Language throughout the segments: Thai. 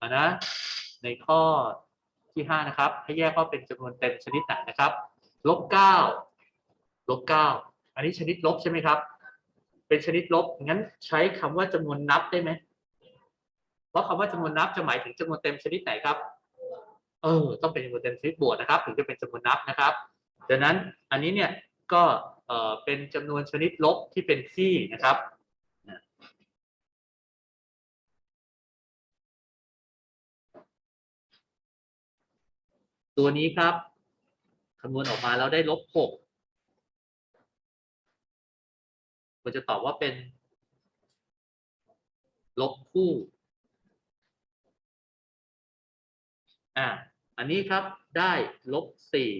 อะนะในข้อที่ห้านะครับ ให้แยกว่าเป็นจำนวนเต็มชนิดไหนนะครับลบเก้าลบเก้าอันนี้ชนิดลบใช่ไหมครับ เป็นชนิดลบงั้นใช้คำว่าจำนวนนับได้ไหมเพราะคำว่าจำนวนนับจะหมายถึงจำนวนเต็มชนิดไหนครับเออต้องเป็นจำนวนเต็มชนิดบวกนะครับ ถึงจะเป็นจำนวนนับนะครับดังนั้นอันนี้เนี่ยก็เอ่อเป็นจำนวนชนิดลบที่เป็นที่นะครับ ตัวนี้ครับคำนวณออกมาแล้วได้ลบหกควรจะตอบว่าเป็น ลบคู่ อ่า อันนี้ครับได้ลบสี่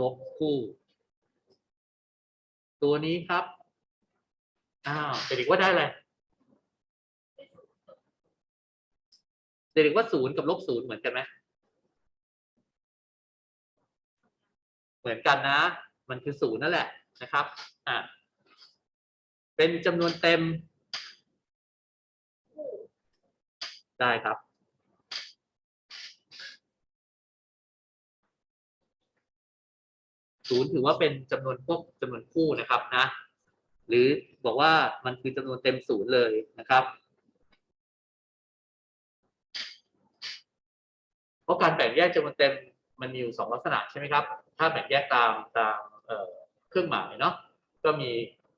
ลบคู่ ตัวนี้ครับ อ้าวเด็กว่าได้อะไร เด็กๆว่าศูนย์กับลบศูนย์เหมือนกันไหมเหมือนกันนะ มันคือศูนย์นั่นแหละนะครับอ่าเป็นจำนวนเต็ม ได้ครับศูนย์ถือว่าเป็นจำนวนพวกจำนวนคู่นะครับนะ หรือบอกว่ามันคือจำนวนเต็มศูนย์เลยนะครับ เพ ราะการแบ่งแยกจำนวนเต็มมันมีอยู่สองลักษณะใช่ไหมครับ ถ้าแบ่งแยกตามตามเเครื่องหมายเนาะ ก็มี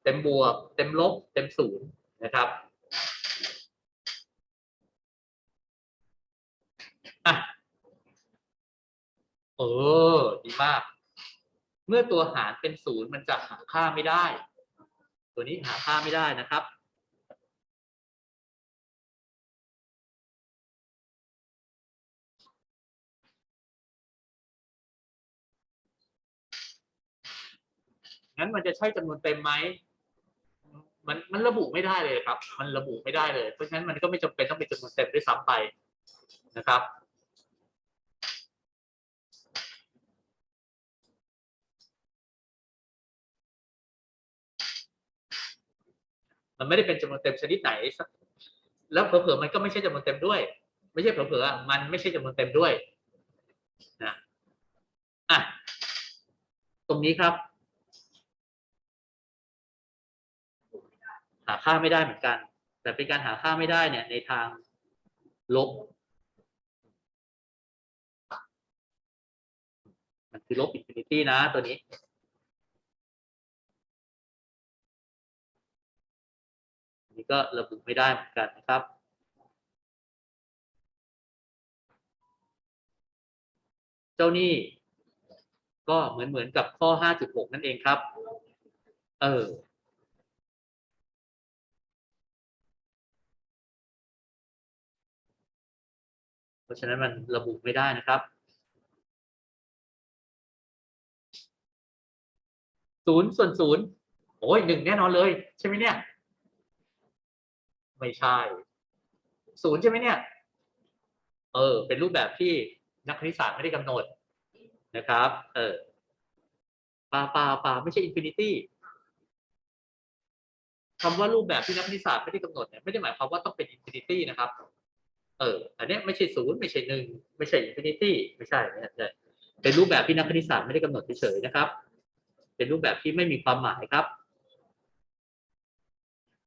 เต็มบวก เต็มลบ เต็มศูนย์นะครับอะเออ ดีมาก เมื่อตัวหารเป็นศูนย์มันจะหาค่าไม่ได้ ตัวนี้หาค่าไม่ได้นะครับ งั้นมันจะใช่จำนวนเต็มไหมมันมันระบุไม่ได้เลยครับ มันระบุไม่ได้เลย เพราะฉะนั้นมันก็ไม่จำเป็นต้องเป็นจำนวนเต็มด้วยซ้ำไปนะครับ มันไม่ได้เป็นจำนวนเต็มชนิดไหนสักแล้วเผลอๆมันก็ไม่ใช่จำนวนเต็มด้วย ไม่ใช่เผลอๆอะมันไม่ใช่จำนวนเต็มด้วยนะอะตรงนี้ครับ หาค่าไม่ได้เหมือนกัน แต่เป็นการหาค่าไม่ได้เนี่ย ในทางลบ มันคือลบอินฟินิตี้นะตัวนี้นนี้ก็ระบุไม่ได้เหมือนกันนะครับเจ้าหนี้ก็เหมือนเหมือนกับข้อ 5.6 นั่นเองครับ เออ ราะฉะนั้นมันระบุไม่ได้นะครับ ศูนย์ส่วนศูนย์โอ้ยหนึ่งแน่นอนเลย ใช่ไหมเนี่ย ไม่ใช่ ศูนย์ใช่ไหมเนี่ย เออ เป็นรูปแบบที่นักคณิตศาสตร์ไม่ได้กำหนดนะครับ เออปาปาปาไม่ใช่อินฟินิตี้คำว่ารูปแบบที่นักคณิตศาสตร์ไม่ได้กำหนดเนี่ยไม่ได้หมายความว่าต้องเป็นอินฟินิตี้นะครับ เออ อันนี้ไม่ใช่ศูนย์ไม่ใช่หนึ่งไม่ใช่อินฟินิตี้ไม่ใช่เนี่ยเนี่ยเป็นรูปแบบที่นักคณิตศาสตร์ไม่ได้กำหนดเฉยๆนะครับ เป็นรูปแบบที่ไม่มีความหมายครับ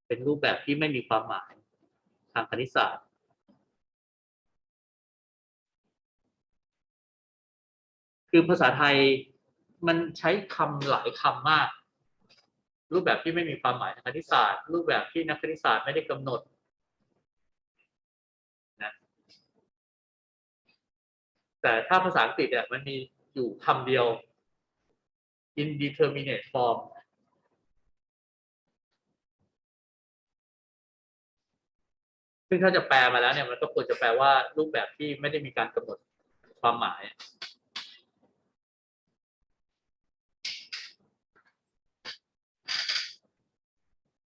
เป็นรูปแบบที่ไม่มีความหมายทางคณิตศาสตร์ คือภาษาไทยมันใช้คำหลายคำมาก รูปแบบที่ไม่มีความหมายทางคณิตศาสตร์ รูปแบบที่นักคณิตศาสตร์ไม่ได้กำหนดนะ แต่ถ้าภาษาอังกฤษเนี่ยมันมีอยู่คำเดียว indeterminate form ซึ่งถ้าจะแปลมาแล้วเนี่ยมันก็ควรจะแปลว่ารูปแบบที่ไม่ได้มีการกำหนดความหมาย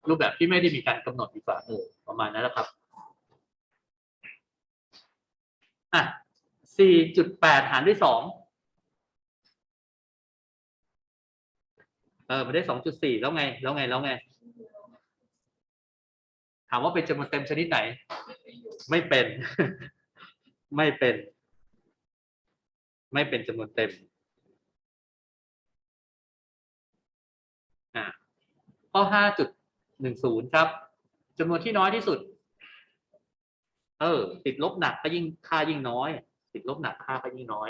รูปแบบที่ไม่ได้มีการกำหนดดีกว่าเออประมาณนั้นแหละครับอะ สี่จุดแปดหารด้วยสองเออมันได้สองจุดสี่แล้วไง แล้วไงแล้วไง ถามว่าเป็นจำนวนเต็มชนิดไหน ไม่เป็น ไม่เป็น ไม่เป็นจำนวนเต็มอ่าข้อห้าจุดหนึ่งศูนย์ครับจำนวนที่น้อยที่สุด เออ ติดลบหนักก็ยิ่งค่ายิ่งน้อย ติดลบหนักค่าก็ยิ่งน้อย